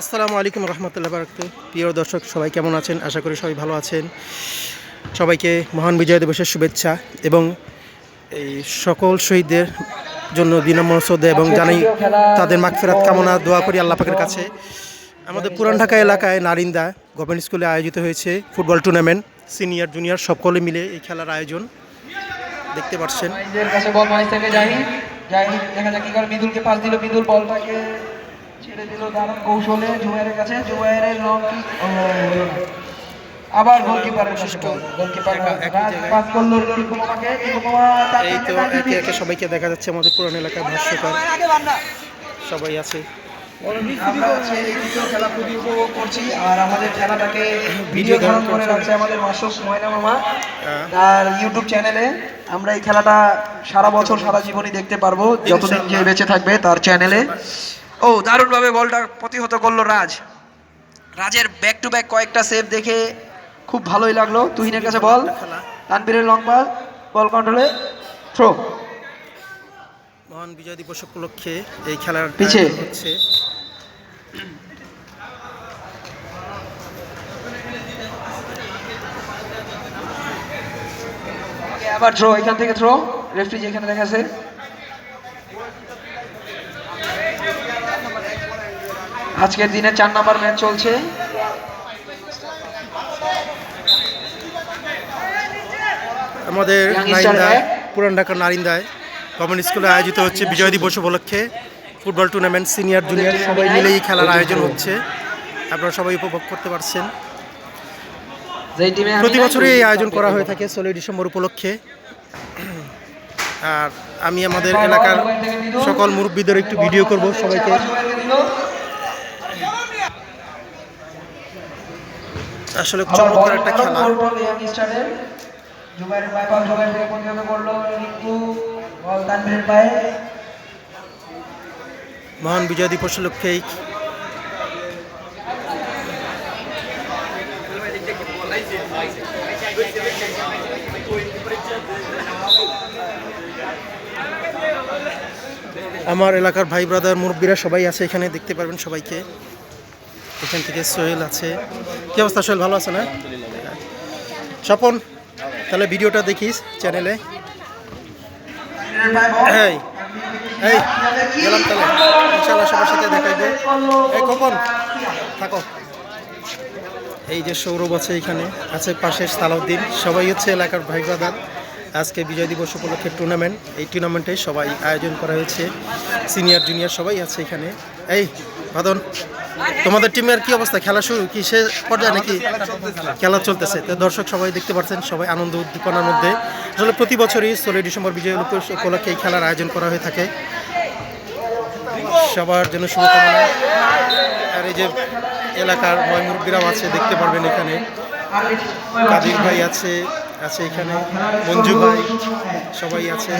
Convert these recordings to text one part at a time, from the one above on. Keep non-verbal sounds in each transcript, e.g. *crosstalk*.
আসসালামু আলাইকুম রহমতুল্লাহ বারকাত। প্রিয় দর্শক সবাই কেমন আছেন? আশা করি সবাই ভালো আছেন। সবাইকে মহান বিজয় দিবসের শুভেচ্ছা এবং এই সকল শহীদদের জন্য বিনম্র শ্রদ্ধা এবং জানাই তাদের মাগফেরাত কামনা দোয়া করি আল্লাহ পাকের কাছে। আমাদের পুরান ঢাকা এলাকায় নারিন্দা গভর্নমেন্ট স্কুলে আয়োজিত হয়েছে ফুটবল টুর্নামেন্ট। সিনিয়র জুনিয়র সকলে মিলে এই খেলার আয়োজন। দেখতে পাচ্ছেন। জাহিদ দেখা যাক কি করে। মিদুলকে পাস দিল মিদুল বলটাকে ছেড়ে দিল দারুণ কৌশলে জুবাইরের কাছে। জুবাইরের লং কিক। আবার গোলকিপারের বল। গোলকিপার। পাস করল এই তো একে একে সবাইকে দেখা যাচ্ছে আমাদের পুরান এলাকায় ভাষ্যকার সবাই আছে। আমরা হচ্ছে এই দ্বিতীয় খেলা খুবই উপভোগ করছি। আর আমাদের খেলাটাকে *laughs* ভিডিও ধারণ করে রাখছে আমাদের মাসুস ময়না মামা। হ্যাঁ। তার ইউটিউব চ্যানেলে আমরা এই খেলাটা সারা বছর সারা জীবনই দেখতে পারব। যতদিন যে বেঁচে থাকবে তার চ্যানেলে ও দারুণভাবে বলটা প্রতিহত করল রাজ। রাজের ব্যাক টু ব্যাক কয়েকটা সেভ দেখে খুব ভালোই লাগল। তুহিনের কাছে বল। তানবীরের লং বল বল কন্ট্রোলে থ্রো মহান বিজয় দিবস উপলক্ষে এই খেলার পিছে। হচ্ছে। আবার থ্রো এখান থেকে থ্রো রেফারি যেখানে দেখাছে। আজকের দিনে চার নাম্বার ম্যাচ চলছে। আমাদের নারিন্দায় পুরান ঢাকার নারিন্দায় গভর্নমেন্ট স্কুলে আয়োজিত হচ্ছে বিজয় দিবস উপলক্ষে ফুটবল টুর্নামেন্ট সিনিয়র জুনিয়র সবাই মিলে এই খেলার আয়োজন হচ্ছে। আপনারা সবাই উপভোগ করতে পারছেন। প্রতি বছরই এই আয়োজন করা হয়ে থাকে ষোলোই ডিসেম্বর উপলক্ষে। আর আমি আমাদের এলাকার সকল মুরব্বীদের একটু ভিডিও করব সবাইকে। আসলে চমৎকার একটা খেলা। জুবাইরের পায়ে পাল জুবাইর থেকে প্রতিহত করল। রিঙ্কু বল তানভীরের পায়ে মহান বিজয় দিবস উপলক্ষে আমার এলাকার ভাই ব্রাদার, মুরব্বীরা সবাই আছে এখানে, দেখতে পারবেন সবাইকে। এখান থেকে সোহেল আছে। কি অবস্থা সোহেল, ভালো আছে না? স্বপন, তাহলে ভিডিওটা দেখিস চ্যানেলে। এই থাকো। এই যে সৌরভ আছে এখানে, আছে পাশে সালাউদ্দিন। সবাই হচ্ছে এলাকার ভাই ব্রাদার। আজকে বিজয় দিবস উপলক্ষে টুর্নামেন্ট এই টুর্নামেন্টে সবাই আয়োজন করা হয়েছে। সিনিয়র জুনিয়র সবাই আছে এখানে। এই বাদন তোমাদের টিমের কি অবস্থা? খেলা শুরু কি সে পর্যায়ে নাকি? খেলা চলতেছে। তো দর্শক সবাই দেখতে পাচ্ছেন সবাই আনন্দ উদ্দীপনার মধ্যে। আসলে প্রতি বছরই ষোলোই ডিসেম্বর বিজয় দিবস উপলক্ষে এই খেলার আয়োজন করা হয়ে থাকে। সবার জন্য শুভকামনা। আর এই যে এলাকার ময় মুরব্বীরাও আছে দেখতে পারবেন এখানে। কাদির ভাই আছে আছে এখানে, মঞ্জু ভাই সবাই আছে,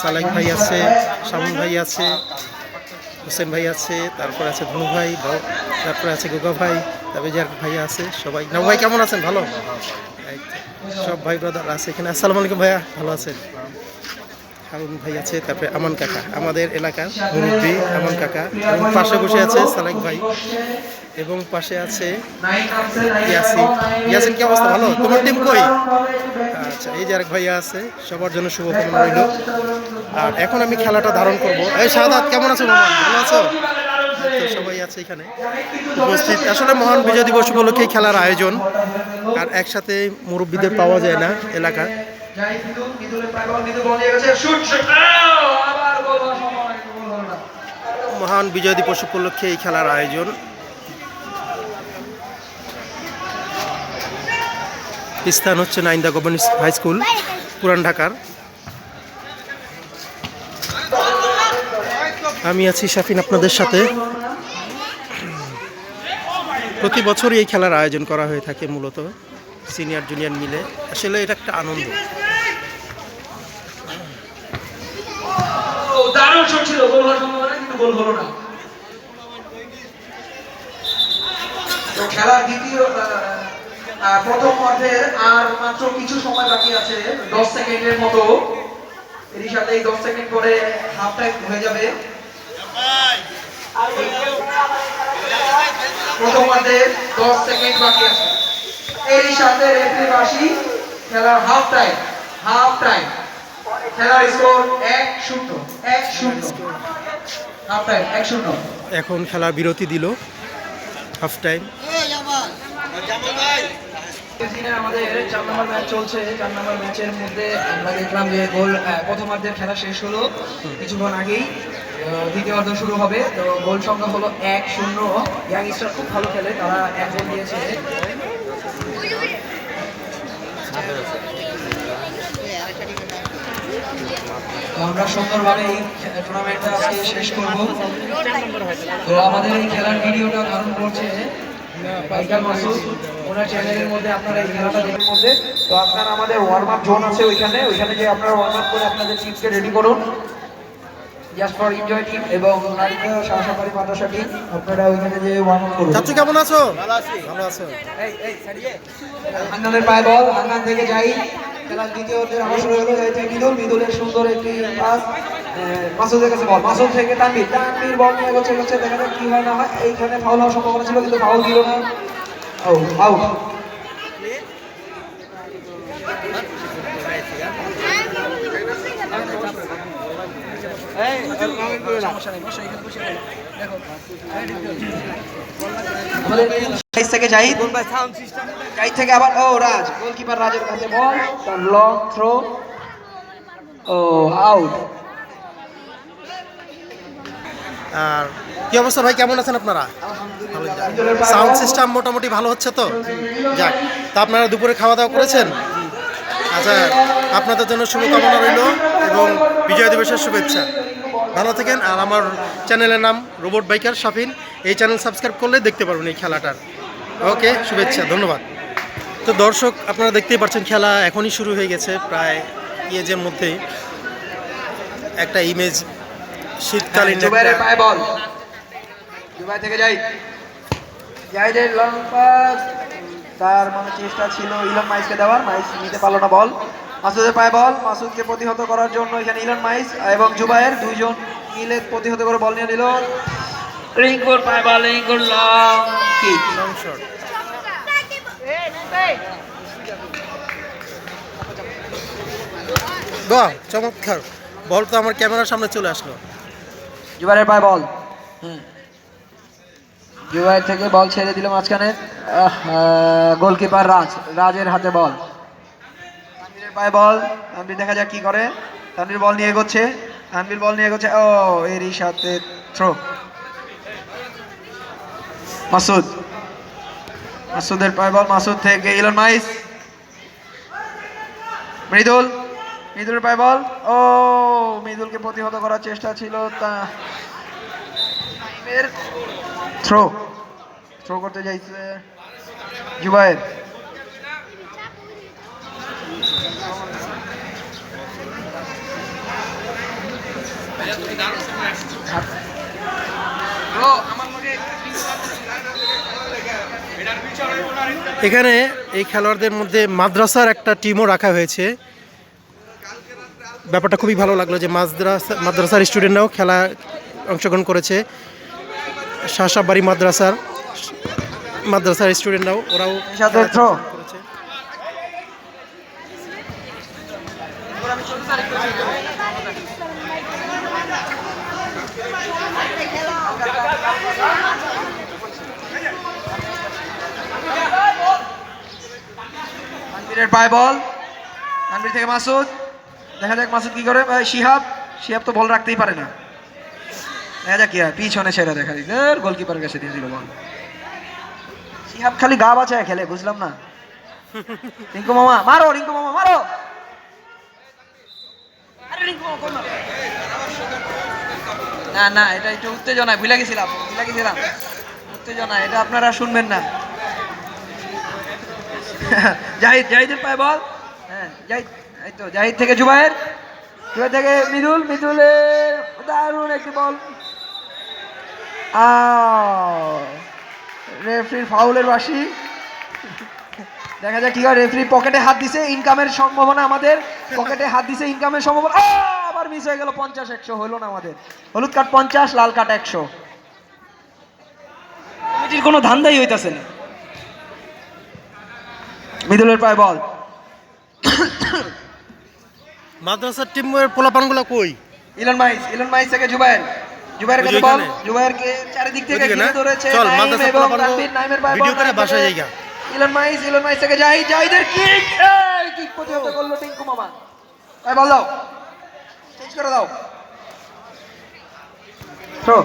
সালেক ভাই আছে শামুন ভাই আছে, হোসেন ভাই আছে, তারপর আছে ধনু ভাই তারপর আছে গোগা ভাই যার ভাই আছে, সবাই। না ভাই, কেমন আছেন? ভালো? সব ভাই ব্রাদার আছে এখানে। আসসালামু আলাইকুম ভাইয়া, ভালো আছেন? হারুন ভাই আছে, তারপরে আমান কাকা, আমাদের এলাকার মুরব্বী আমান কাকা, এবং পাশে বসে আছে সালেক ভাই, এবং পাশে আছে ইয়াসিন। ইয়াসিন, কি অবস্থা? ভালো? তোমার টিম কই? আচ্ছা এই যে আরেক ভাইয়া আছে, সবার জন্য শুভকামনা রইল। আর এখন আমি খেলাটা ধারণ করব। এই শাহাদাত কেমন আছো মামা? ভালো আছো? সবাই আছে এখানে। উপস্থিত। আসলে মহান বিজয় দিবস উপলক্ষে খেলার আয়োজন। আর একসাথে মুরব্বীদের পাওয়া যায় না এলাকার। যাই মিদুল মিদুলের পায়ে বল মিদুল বল নিয়ে গেছে। শুট শুট আবার গোল হওয়ার সময় গোল হলো না। মহান বিজয় দিবস উপলক্ষে এই খেলার আয়োজন। স্থান হচ্ছে নাইন্দা গভর্নমেন্ট হাই স্কুল পুরান ঢাকার। আমি আছি শাফিন আপনাদের সাথে। প্রতি বছরই এই খেলার আয়োজন করা হয়ে থাকে মূলত। সিনিয়র, জুনিয়র মিলে। আসলে এটা একটা আনন্দ। দারুণ ছিল। তো খেলার দ্বিতীয় প্রথম অর্ধের আর মাত্র কিছু সময় বাকি আছে। দশ সেকেন্ডের মতো। এরই সাথে এই দশ সেকেন্ড পরে হাফ টাইম হয়ে যাবে। প্রথম প্রথমার্ধে দশ সেকেন্ড বাকি আছে। এই সাথে রেফারি বাসি খেলার হাফ টাইম হাফ টাইম খেলার স্কোর এক শূন্য এক শূন্য। হাফ টাইম এক শূন্য। এখন খেলা বিরতি দিল হাফ টাইম আমাদের চার নম্বর ম্যাচ চলছে। চার নম্বর ম্যাচের মধ্যে আমরা দেখলাম যে গোল প্রথমার্ধের খেলা শেষ হলো কিছুক্ষণ আগেই। দ্বিতীয় অর্ধ শুরু হবে। তো গোল সংখ্যা হলো এক শূন্য। ইয়াংস্টার খুব ভালো খেলে তারা এক গোল দিয়েছে। তো আমরা সুন্দরভাবে এই টুর্নামেন্টটা আজকে শেষ করব। তো আমাদের এই খেলার ভিডিওটা ধারণ করছে ওনার মধ্যে আপনারা এই খেলাটা তো আমাদের ওয়ার্ম আপ জোন আছে ওইখানে। ওইখানে যে আপনারা ওয়ার্ম আপ করে আপনাদের টিমকে রেডি করুন। জাস্ট ফর টিম এবং নারীকা সহসহকারী মাদ্রাসা টিম আপনারা ওইখানে যে ওয়ার্ম আপ করুন। চাচু কেমন আছো? ভালো আছি। ভালো আছো। হান্নানের পায়ে বল হান্নান থেকে যাই। খেলার দ্বিতীয় শুরু হলো মিদুল। মিদুলের সুন্দর একটি পাস মাসুদের কাছে বল। মাসুদ থেকে তানভীর। তানভীর বল নিয়ে গেছে গেছে দেখা যাক কি হয় না হয়। এইখানে ফাউল হওয়ার সম্ভাবনা ছিল কিন্তু ফাউল দিল না। ও আউট থেকে জাহিদ। জাহিদ থেকে আবার ও রাজ। গোলকিপার রাজের কাছে বল। তার লং থ্রো ও আউট আর কি অবস্থা ভাই? কেমন আছেন আপনারা? সাউন্ড সিস্টেম মোটামুটি ভালো হচ্ছে তো? যাক তা আপনারা দুপুরে খাওয়া দাওয়া করেছেন? আচ্ছা আপনাদের জন্য শুভকামনা রইল এবং বিজয় দিবসের শুভেচ্ছা। ভালো থাকেন। আর আমার চ্যানেলের নাম রোবট বাইকার শাফিন। এই চ্যানেল সাবস্ক্রাইব করলে দেখতে পারবেন এই খেলাটার। ওকে শুভেচ্ছা ধন্যবাদ। তো দর্শক আপনারা দেখতেই পাচ্ছেন খেলা এখনই শুরু হয়ে গেছে প্রায় ইয়েজের মধ্যেই। একটা ইমেজ শীতকালীন থেকে যাই। জাহিদের লং পাস তার মানে চেষ্টা ছিল ইলন মাইসকে দেওয়ার। মাইস নিতে পারল না বল। মাসুদের পায়ে বল মাসুদকে প্রতিহত করার জন্য এখানে ইলন মাইস এবং জুবাইর দুইজন মিলে প্রতিহত করে বল নিয়ে নিল। রিঙ্কুর পায়ে বল রিঙ্কুর লং কিক লং শট বাহ চমৎকার। বল তো আমার ক্যামেরার সামনে চলে আসলো। জুবাইরের পায়ে বল। হুম। জুবাইর থেকে বল ছেড়ে দিল মাঝখানে। গোলকিপার রাজ রাজের হাতে বল। পায়ে বল। তানভীর দেখা যাক কি করে। তানভীর বল নিয়ে এগোচ্ছে। তানভীর বল নিয়ে এগোচ্ছে। ও, এরই সাথে থ্রো মাসুদ। মাসুদের পায়ে বল। মাসুদ থেকে ইলন মাইস। মৃদুল। মৃদুলের পায়ে বল। ও, মৃদুলকে প্রতিহত করার চেষ্টা ছিল তা থ্রো থ্রো করতে যাইছে জুবায়ের। এখানে এই খেলোয়াড়দের মধ্যে মাদ্রাসার একটা টিমও রাখা হয়েছে। ব্যাপারটা খুবই ভালো লাগল যে মাদ্রাসা মাদ্রাসার স্টুডেন্টরাও খেলা অংশগ্রহণ করেছে। শাসাবাড়ি মাদ্রাসার মাদ্রাসার স্টুডেন্টরাও ওরাও তানভীরের পায়ে বল। তানভীর থেকে মাসুদ। দেখা যাক মাসুদ কি করে। শিহাব। শিহাব তো বল রাখতেই পারে না। দেখা যাক হয়। পিছনে ছেড়ে দেখা দিল গোলকিপারের কাছে দিয়ে দিল বল। শিহাব খালি গা বাঁচায় খেলে, বুঝলাম না। রিঙ্কু মামা, মারো, রিঙ্কু মামা, মারো। না। না এটা একটু উত্তেজনা ভুলে গেছিলাম ভুলে গেছিলাম। উত্তেজনা এটা আপনারা শুনবেন না। *laughs* জাহিদ, জাহিদের পায়ে বল। হ্যাঁ জাহিদ, এই তো, জাহিদ থেকে জুবায়ের। জুবায়ের থেকে মিদুল, মিদুলের দারুণ একটি বল। রেফরির ফাউলের বাসি দেখা যাক কি হয়, রেফরি পকেটে হাত দিছে ইনকামের সম্ভাবনা আমাদের। পকেটে হাত দিছে ইনকামের সম্ভাবনা। আবার মিস হয়ে গেল পঞ্চাশ, একশো, হলো না আমাদের। হলুদ কার্ড পঞ্চাশ, লাল কার্ড একশো। পার্টির কোনো ধান্দাই হইতাছে না। মিদুলের পায়ে বল। মাদ্রাসার টিম টিমের পোলাপানগুলো কই? ইলন মাইস ইলন মাইস থেকে জুবায়ের জুবায়ের কাছে বল। এখানে। জুবায়েরকে চারিদিক থেকে ঘিরে ধরেছে। চল, মাদ্রাসা পায়ে ভিডিও করে বাসায় থেকে ইলন মাইস ইলন মাইস থেকে যাই জাহিদের কিক এই কিক প্রতিহত করল টিঙ্কু মামা। তাই বল দাও। চেঞ্জ করে দাও। তো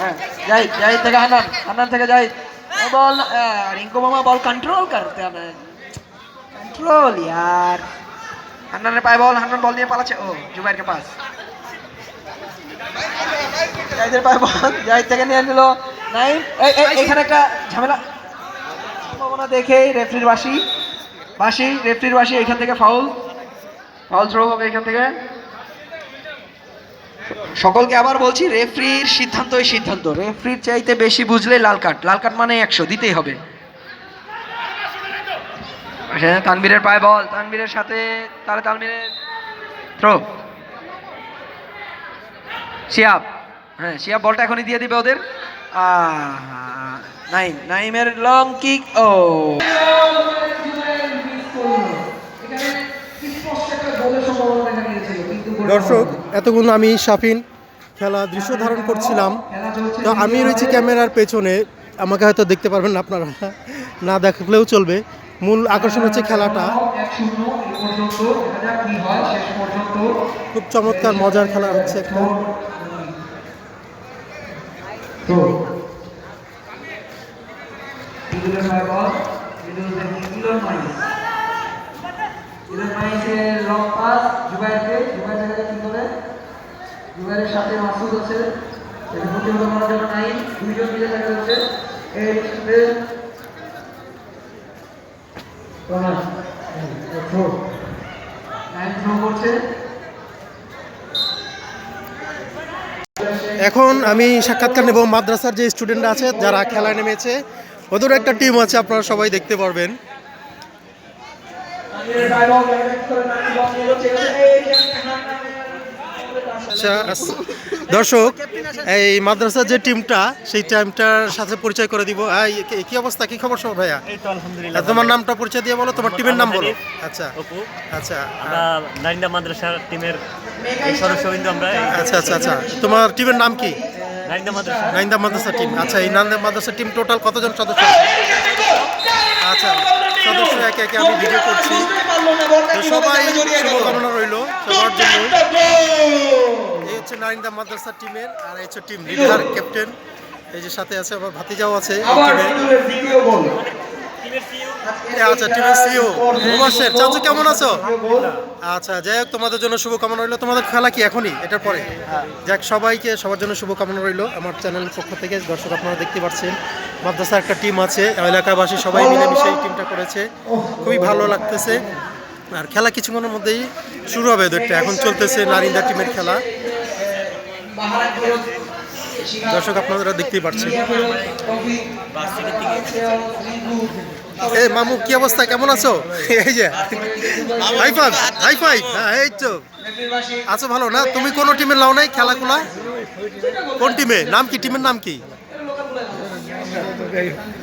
হ্যাঁ যাই যাই থেকে হান্নান হান্নান থেকে জাহিদ ও বল আহ, রিঙ্কু মামা বল कंट्रोल करते हैं कंट्रोल यार হান্নানের পায়ে বল হান্নান বল নিয়ে পালাচ্ছে ও জুবাইর কে পাস জাহিদের পায়ে বল জাহিদ থেকে নিয়ে নিল নাইম এই এই এখানে একটা ঝামেলা সম্ভাবনা দেখে রেফরির বাসি বাসি রেফরির বাসি এখান থেকে ফাউল ফাউল থ্রো হবে এখান থেকে সকলকে আবার বলছি, রেফরির সিদ্ধান্তই সিদ্ধান্ত। রেফরির চাইতে বেশি বুঝলে লাল কার্ড। লাল কার্ড মানে একশো, দিতেই হবে। তানবীরের পায়ে বল। তানবীরের সাথে তাহলে তানবীরের থ্রো শিয়াব। হ্যাঁ শিয়াব বলটা এখনই দিয়ে দিবে ওদের। নাইম। নাইমের লং কিক ও। দর্শক, এতক্ষণ আমি শাফিন খেলা দৃশ্য ধারণ করছিলাম। তো আমি রয়েছি ক্যামেরার পেছনে। আমাকে হয়তো দেখতে পারবেন আপনারা। না দেখলেও চলবে। মূল আকর্ষণ হচ্ছে খেলাটা। খুব চমৎকার, মজার খেলা হচ্ছে একটা। জুবাইরের সাথে মাসুদ আছে এটা প্রতিহত করার জন্য নাইম, দুইজন মিলে দেখা যাচ্ছে। সাথে এখন আমি সাক্ষাৎকার নেব মাদ্রাসার যে স্টুডেন্টরা আছে, যারা খেলায় নেমেছে। ওদের একটা টিম আছে, আপনারা সবাই দেখতে পারবেন। দর্শক এই মাদ্রাসার যে টিমটা সেই টিমটার সাথে পরিচয় করে দিব। এই, কি- অবস্থা? কি খবর সব ভাইয়া? এই তো আলহামদুলিল্লাহ তোমার নামটা পরিচয় দিয়ে বলো তোমার টিমের নাম বলো। আচ্ছা অপু। আচ্ছা আমরা নারিন্দা মাদ্রাসার টিমের এই সদস্য বিন্দু আমরা। আচ্ছা আচ্ছা আচ্ছা। তোমার টিমের নাম কি? নারিন্দা মাদ্রাসা। নাইন্দা মাদ্রাসা টিম। আচ্ছা এই নাইন্দা মাদ্রাসা টিম টোটাল কতজন সদস্য? আচ্ছা। সদস্য একে একে আমি ভিডিও করছি। সবাই শুভকামনা রইল সবার জন্য এই হচ্ছে নারিন্দা মাদ্রাসা টিমের আর এই হচ্ছে টিম লিডার ক্যাপ্টেন এই যে সাথে আছে আমার ভাতিজাও আছে এই আবার টিমে মিডলের দ্বিতীয় গোল আচ্ছা কেমন আছো? আচ্ছা যাই হোক, তোমাদের জন্য শুভকামনা তোমাদের খেলা কি এখনই? এটার পরে? যাক, সবাইকে সবার জন্য শুভকামনা আমার চ্যানেলের পক্ষ থেকে দর্শক আপনারা দেখতে পাচ্ছেন মাদ্রাসা একটা টিম আছে, এলাকাবাসী সবাই মিলেমিশে টিমটা করেছে। খুবই ভালো লাগতেছে। আর খেলা কিছুক্ষণের মধ্যেই শুরু হবে এখন চলতেছে নারিন্দা টিমের খেলা। দর্শক আপনারা দেখতেই পাচ্ছেন। এই মামু, কি অবস্থা? কেমন আছো? এই যে, হাই ফাইভ হাই ফাইভ হ্যাঁ এই তো। আছো ভালো না? তুমি কোন টিমে লাও নাই খেলাগুলা কোন টিমে? নাম কি? টিমের নাম কি?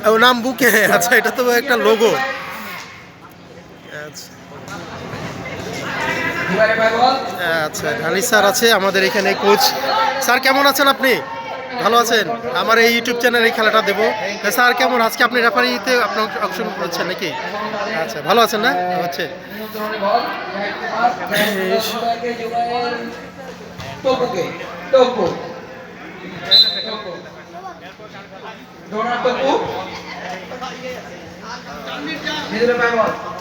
ও, নাম বুকে। আচ্ছা এটা তো একটা লোগো আচ্ছা ঢালি স্যার আছে আমাদের এখানে কোচ স্যার, কেমন আছেন আপনি? ভালো আছেন? আমার এই ইউটিউব চ্যানেলে এই খেলাটা দেবো। স্যার, কেমন? আজকে আপনি রেফারিতে আপনি অংশগ্রহণ করছেন নাকি? আচ্ছা ভালো আছেন না? হচ্ছে।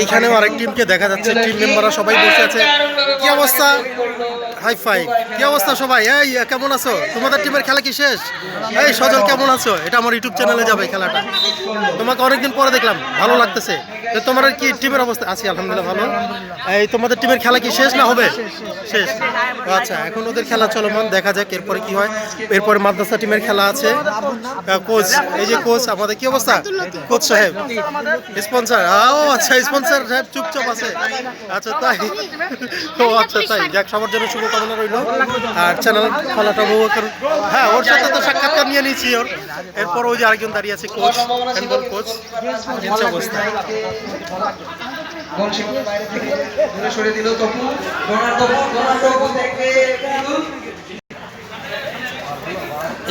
এইখানেও আরেক টিমকে দেখা যাচ্ছে। টিম মেম্বাররা সবাই বসে আছে। কি অবস্থা? হাই ফাই কি অবস্থা সবাই? এই, কেমন আছো? তোমাদের টিমের খেলা কি শেষ? এই, সজল, কেমন আছো? এটা আমার ইউটিউব চ্যানেলে যাবে খেলাটা। তোমাকে অনেকদিন পরে দেখলাম। ভালো লাগতেছে। তো তোমার কি টিমের অবস্থা? আছি, আলহামদুলিল্লাহ, ভালো। এই, তোমাদের টিমের খেলা কি শেষ না হবে? শেষ। আচ্ছা এখন ওদের খেলা চলমান। দেখা যাক এরপরে কি হয়। এরপরে মাদ্রাসা টিমের খেলা আছে। কোচ এই যে কোচ আমাদের কি অবস্থা? কোচ সাহেব স্পন্সর ও আচ্ছা স্পন্সর চুপচাপ আছে। আচ্ছা তাই? ও আচ্ছা তাই। জন্য আর হ্যাঁ ওর সাথে তো নিয়ে নিয়েছি ওর। এরপর ওই যে আরেকজন দাঁড়িয়ে আছে কোচ হ্যান্ডবল কোচ অবস্থা।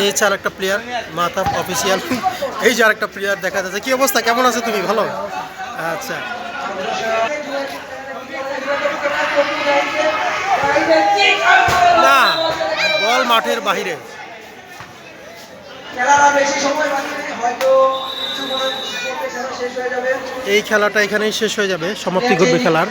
এই আরেকটা প্লেয়ার মাথা অফিসিয়াল এই যে আরেকটা প্লেয়ার দেখা যাচ্ছে। কি অবস্থা? কেমন আছো তুমি? ভালো? আচ্ছা। না বল মাঠের বাহিরে এই খেলাটা এখানেই শেষ হয়ে যাবে সমাপ্তি ঘটবে খেলার।